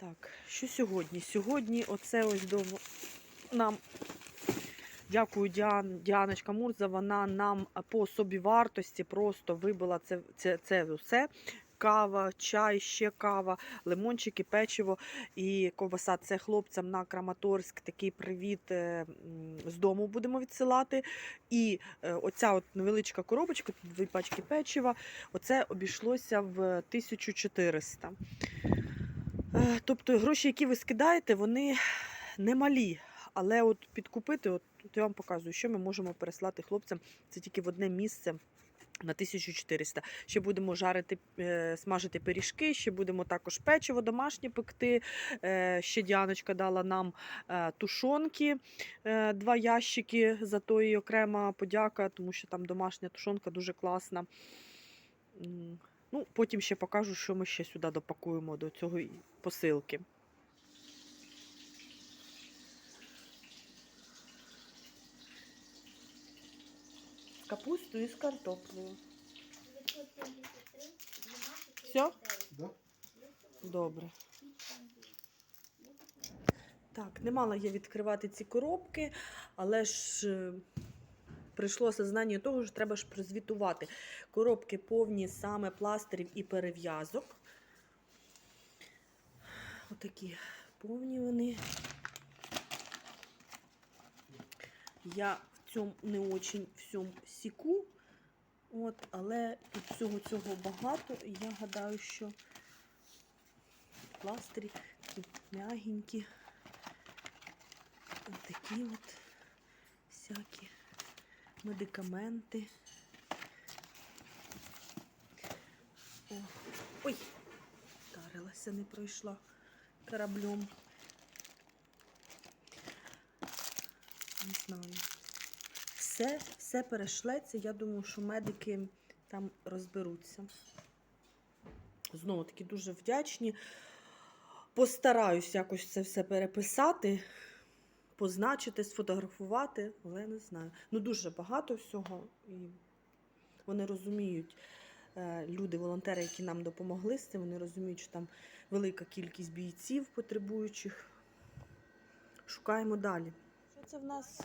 Так, що сьогодні? Сьогодні оце ось до нам. Дякую, Діан, Діаночка Мурза. Вона нам по собівартості просто вибила це, це, це все. Кава, чай, ще кава, лимончики, печиво і ковбаса. Це хлопцям на Краматорськ. Такий привіт е, з дому будемо відсилати. І е, оця от невеличка коробочка, дві пачки печива. Оце обійшлося в 1400. Е, Тобто гроші, які ви скидаєте, вони немалі. Але от підкупити, от я вам показую, що ми можемо переслати хлопцям. Це тільки в одне місце. На 1400. Ще будемо жарити, е, смажити пиріжки, ще будемо також печиво домашнє пекти. Е, ще Діаночка дала нам тушонки, два ящики. За то їй окрема подяка, тому що там домашня тушонка дуже класна. Ну, потім ще покажу, що ми ще сюди допакуємо до цього посилки. З капустою і з картоплею. Всьо? Да? Добре. Так, не мала я відкривати ці коробки, але ж е, прийшло сознання того, що треба ж прозвітувати. Коробки повні саме пластирів і перев'язок. Отакі повні вони. Я в цьому не очень всьому сіку. От, але тут всього цього багато, і я гадаю, що пластирі такі м'ягенькі. Ось такі от всякі медикаменти. О, ой, вдарилася, не пройшла кораблем. Не знаю. Все, все перешлеться. Я думаю, що медики там розберуться. Знову таки дуже вдячні. Постараюсь якось це все переписати, позначити, сфотографувати, але не знаю. Ну, дуже багато всього. І вони розуміють, е, люди, волонтери, які нам допомогли з цим, вони розуміють, що там велика кількість бійців, потребуючих. Шукаємо далі. Що це в нас?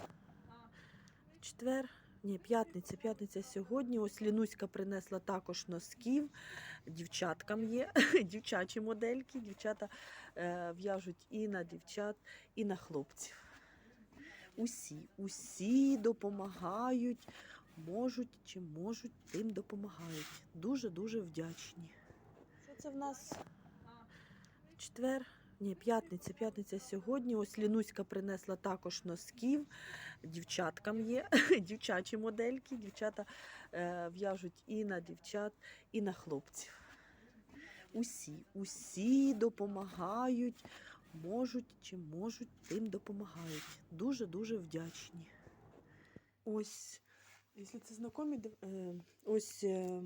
Четвер. Ні, п'ятниця, п'ятниця сьогодні. Ось Лінуська принесла також носків. Дівчаткам є, дівчачі модельки. Дівчата е, в'яжуть і на дівчат, і на хлопців. Усі, усі допомагають, можуть чи можуть, тим допомагають. Дуже-дуже вдячні. Що це в нас? Четвер. Ні, п'ятниця, п'ятниця сьогодні. Ось Лінуська принесла також носків. Дівчаткам є, дівчачі модельки. Дівчата е, в'яжуть і на дівчат, і на хлопців. Усі, усі допомагають, можуть чи можуть, тим допомагають. Дуже-дуже вдячні. Ось, якщо це знайомі, е, ось. Е,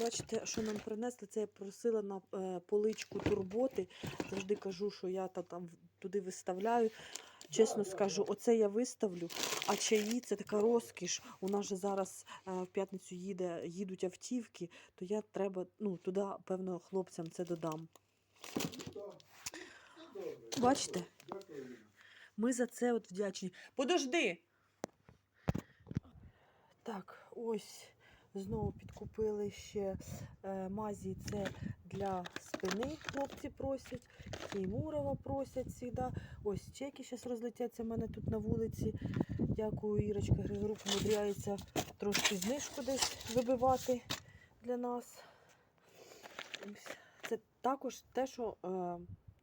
Бачите, що нам принесли, це я просила на е, поличку турботи. Завжди кажу, що я та там туди виставляю. Чесно скажу, оце я виставлю, а чаї це така розкіш. У нас же зараз в п'ятницю їде, їдуть автівки, то я треба, ну, туди, певно, хлопцям це додам. Бачите? Ми за це от вдячні. Подожди! Так, ось знову підкупили ще е, мазі. Це для спини хлопці просять. Теймурова просять завжди. Ось чеки зараз розлетяться в мене тут на вулиці. Дякую, Ірочка Григорук умудряється трошки знижку десь вибивати для нас. Це також те, що е,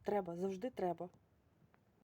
треба, завжди треба.